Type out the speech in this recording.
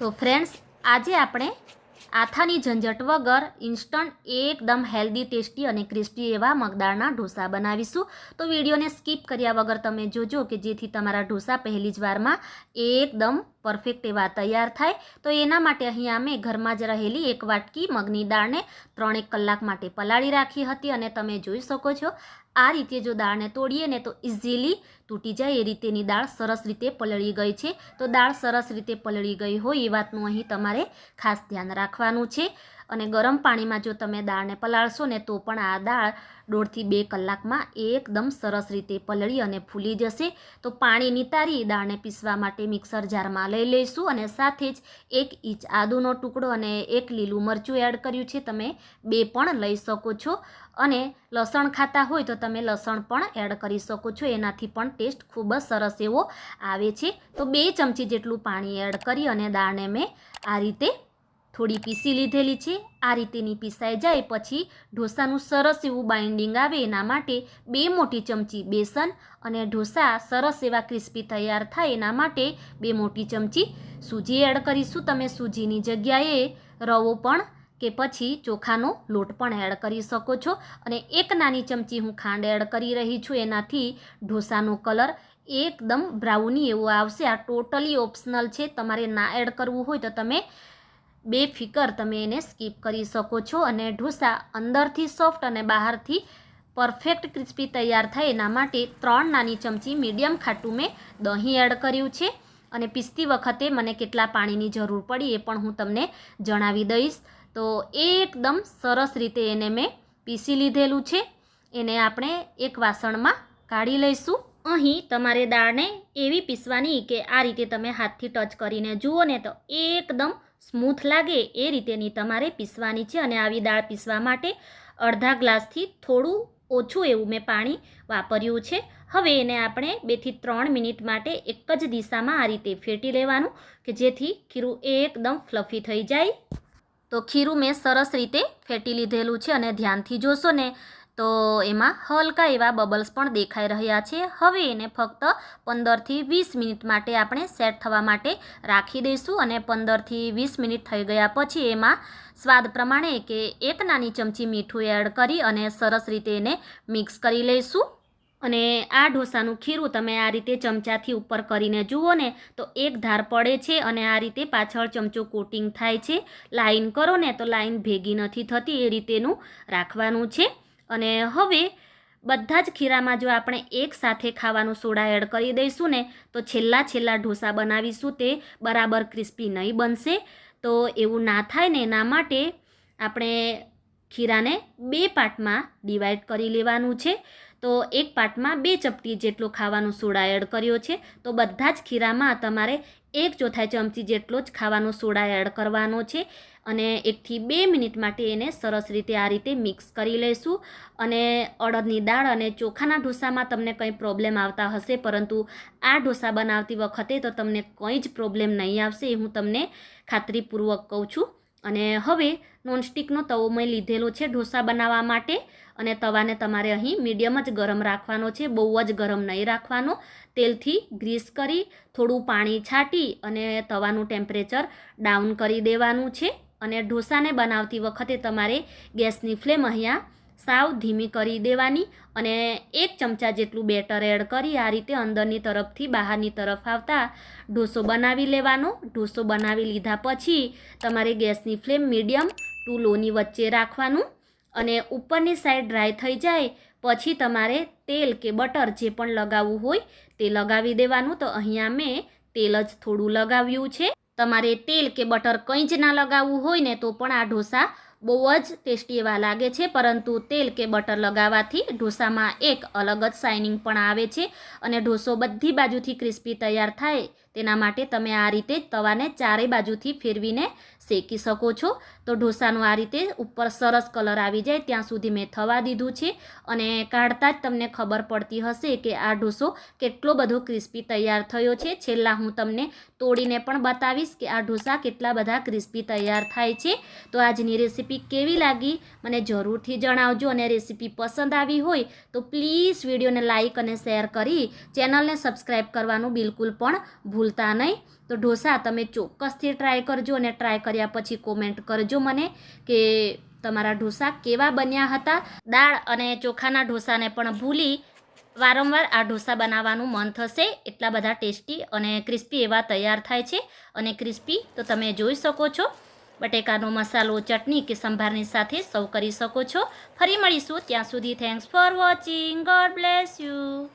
તો ફ્રેન્ડ્સ આજે આપણે આથાની ઝંઝટ વગર ઇન્સ્ટન્ટ એકદમ હેલ્ધી ટેસ્ટી અને ક્રિસ્પી એવા મગદાળના ઢોસા બનાવીશું. તો વિડીયોને સ્કીપ કર્યા વગર તમે જોજો કે જેથી તમારા ઢોસા પહેલી જ વારમાં એકદમ પરફેક્ટ એવા તૈયાર થાય, તો એના માટે અહીંયા અમે ઘરમાં જ રહેલી એક વાટકી મગની દાળને ત્રણેક કલાક માટે પલાળી રાખી હતી અને તમે જોઈ શકો છો, આ રીતે જો દાળને તોડીએ ને તો ઇઝીલી તૂટી જાય, એ રીતેની દાળ સરસ રીતે પલળી ગઈ છે. તો દાળ સરસ રીતે પલળી ગઈ હોય એ વાતનું અહીં તમારે ખાસ ધ્યાન રાખવાનું છે. અને ગરમ પાણીમાં જો તમે દાળને પલાળશો ને તો પણ આ દાળ દોઢથી બે કલાકમાં એકદમ સરસ રીતે પલળી અને ફૂલી જશે. તો પાણી નિતારી દાળને પીસવા માટે મિક્સર જારમાં લઈ લઈશું અને સાથે જ એક ઇંચ આદુનો ટુકડો અને એક લીલું મરચું એડ કર્યું છે. તમે બે પણ લઈ શકો છો અને લસણ ખાતા હોય તો તમે લસણ પણ એડ કરી શકો છો. એનાથી પણ ટેસ્ટ ખૂબ જ સરસ એવો આવે છે. તો બે ચમચી જેટલું પાણી એડ કરી અને દાળને મેં આ રીતે થોડી પીસી લીધેલી છે. આ રીતેની પીસાઈ જાય પછી ઢોસાનું સરસ એવું બાઇન્ડિંગ આવે એના માટે બે મોટી ચમચી બેસન અને ઢોસા સરસ એવા ક્રિસ્પી તૈયાર થાય એના માટે બે મોટી ચમચી સૂજી એડ કરીશું. તમે સૂજીની જગ્યાએ રવો પણ કે પછી ચોખાનો લોટ પણ એડ કરી શકો છો. અને એક નાની ચમચી હું ખાંડ એડ કરી રહી છું. એનાથી ઢોસાનો કલર એકદમ બ્રાઉની એવો આવશે. આ ટોટલી ઓપ્શનલ છે. તમારે ના એડ કરવું હોય તો તમે બે ફિકર તમે એને સ્કીપ કરી શકો છો અને ઢોસા અંદરથી સોફ્ટ અને બહારથી પરફેક્ટ ક્રિસ્પી તૈયાર થાય એના માટે ત્રણ નાની ચમચી મીડિયમ ખાટું મેં દહીં એડ કર્યું છે અને પીસતી વખતે મને કેટલા પાણીની જરૂર પડી એ પણ હું તમને જણાવી દઈશ. તો એકદમ સરસ રીતે એને મેં પીસી લીધેલું છે. એને આપણે એક વાસણમાં કાઢી લઈશું. અહીં તમારે દાળને એવી પીસવાની કે આ રીતે તમે હાથથી ટચ કરીને જુઓ ને તો એકદમ સ્મૂથ લાગે એ રીતેની તમારે પીસવાની છે અને આવી દાળ પીસવા માટે અડધા ગ્લાસથી થોડું ઓછું એવું મેં પાણી વાપર્યું છે. હવે એને આપણે બેથી ત્રણ મિનિટ માટે એક જ દિશામાં આ રીતે ફેટી લેવાનું કે જેથી ખીરું એકદમ ફ્લફી થઈ જાય. તો ખીરું મેં સરસ રીતે ફેટી લીધેલું છે અને ધ્યાનથી જોશો ને તો એમાં હલકા એવા બબલ્સ પણ દેખાઈ રહ્યા છે. હવે એને ફક્ત પંદરથી વીસ મિનિટ માટે આપણે સેટ થવા માટે રાખી દઈશું અને પંદરથી વીસ મિનિટ થઈ ગયા પછી એમાં સ્વાદ પ્રમાણે કે એક નાની ચમચી મીઠું એડ કરી અને સરસ રીતે એને મિક્સ કરી લઈશું. અને આ ઢોસાનું ખીરું તમે આ રીતે ચમચાથી ઉપર કરીને જુઓ ને તો એક ધાર પડે છે અને આ રીતે પાછળ ચમચો કોટિંગ થાય છે. લાઈન કરો ને તો લાઈન ભેગી નથી થતી એ રીતેનું રાખવાનું છે. અને હવે બધા જ ખીરામાં જો આપણે એક સાથે ખાવાનું સોડા એડ કરી દઈશું ને, તો છેલ્લા છેલ્લા ઢોસા બનાવીશું તે બરાબર ક્રિસ્પી નહીં બનશે. તો એવું ના થાય ને એના માટે આપણે ખીરાને બે પાર્ટમાં ડિવાઈડ કરી લેવાનું છે. તો એક પાટમાં બે ચપટી જેટલો ખાવાનું સોડા એડ કર્યો છે. તો બધા જ ખીરામાં તમારે એક ચોથાઈ ચમચી જેટલો જ ખાવાનો સોડા એડ કરવાનો છે અને એકથી બે મિનિટ માટે એને સરસ રીતે આ રીતે મિક્સ કરી લઈશું અને અડદની દાળ અને ચોખાના ઢોસામાં તમને કંઈ પ્રોબ્લેમ આવતા હશે, પરંતુ આ ઢોસા બનાવતી વખતે તો તમને કંઈ જ પ્રોબ્લેમ નહીં આવશે એ હું તમને ખાતરીપૂર્વક કહું છું. અને હવે નોનસ્ટિકનો તવો મેં લીધેલો છે ઢોસા બનાવવા માટે અને તવાને તમારે અહીં મીડિયમ જ ગરમ રાખવાનો છે, બહુ જ ગરમ નહીં રાખવાનો. તેલથી ગ્રીસ કરી, થોડું પાણી છાંટી અને તવાનું ટેમ્પરેચર ડાઉન કરી દેવાનું છે. અને ઢોસાને બનાવતી વખતે તમારે ગેસની ફ્લેમ અહીંયા સાવ ધીમી કરી દેવાની અને એક ચમચા જેટલું બેટર એડ કરી આ રીતે અંદરની તરફથી બહારની તરફ આવતા ઢોસો બનાવી લેવાનો. ઢોસો બનાવી લીધા પછી તમારે ગેસની ફ્લેમ મીડિયમ ટુ લોની વચ્ચે રાખવાનું અને ઉપરની સાઈડ ડ્રાય થઈ જાય પછી તમારે તેલ કે બટર જે પણ લગાવવું હોય તે લગાવી દેવાનું. તો અહીંયા મેં તેલ જ થોડું લગાવ્યું છે. તમારે તેલ કે બટર કંઈ જ ના લગાવવું હોય ને તો પણ આ ઢોસા બહુ જ ટેસ્ટી એવા લાગે છે, પરંતુ તેલ કે બટર લગાવવાથી ઢોસામાં એક અલગ જ શાઇનિંગ પણ આવે છે અને ઢોસો બધી બાજુથી ક્રિસ્પી તૈયાર થાય તેના માટે તમે આ રીતે તવાને ચારેય બાજુથી ફેરવીને શેકી શકો છો. તો ઢોસાનું આ રીતે ઉપર સરસ કલર આવી જાય ત્યાં સુધી મેં થવા દીધું છે અને કાઢતા જ તમને ખબર પડતી હશે કે આ ઢોસો કેટલો બધો ક્રિસ્પી તૈયાર થયો છે. છેલ્લા હું તમને તોડીને પણ બતાવીશ કે આ ઢોસા કેટલા બધા ક્રિસ્પી તૈયાર થાય છે. તો આજની રેસીપી કેવી લાગી મને જરૂરથી જણાવજો અને રેસીપી પસંદ આવી હોય તો પ્લીઝ વિડીયોને લાઇક અને શેર કરી ચેનલને સબસ્ક્રાઈબ કરવાનું બિલકુલ પણ ભૂલ ભૂલતા નહીં. તો ઢોસા તમે ચોક્કસથી ટ્રાય કરજો અને ટ્રાય કર્યા પછી કોમેન્ટ કરજો મને કે તમારા ઢોસા કેવા બન્યા હતા. દાળ અને ચોખાના ઢોસાને પણ ભૂલી વારંવાર આ ઢોસા બનાવવાનું મન થશે. એટલા બધા ટેસ્ટી અને ક્રિસ્પી એવા તૈયાર થાય છે અને ક્રિસ્પી તો તમે જોઈ શકો છો. બટેકાનો મસાલો, ચટણી કે સંભારની સાથે સર્વ કરી શકો છો. ફરી મળીશું. ત્યાં સુધી thanks for watching God bless you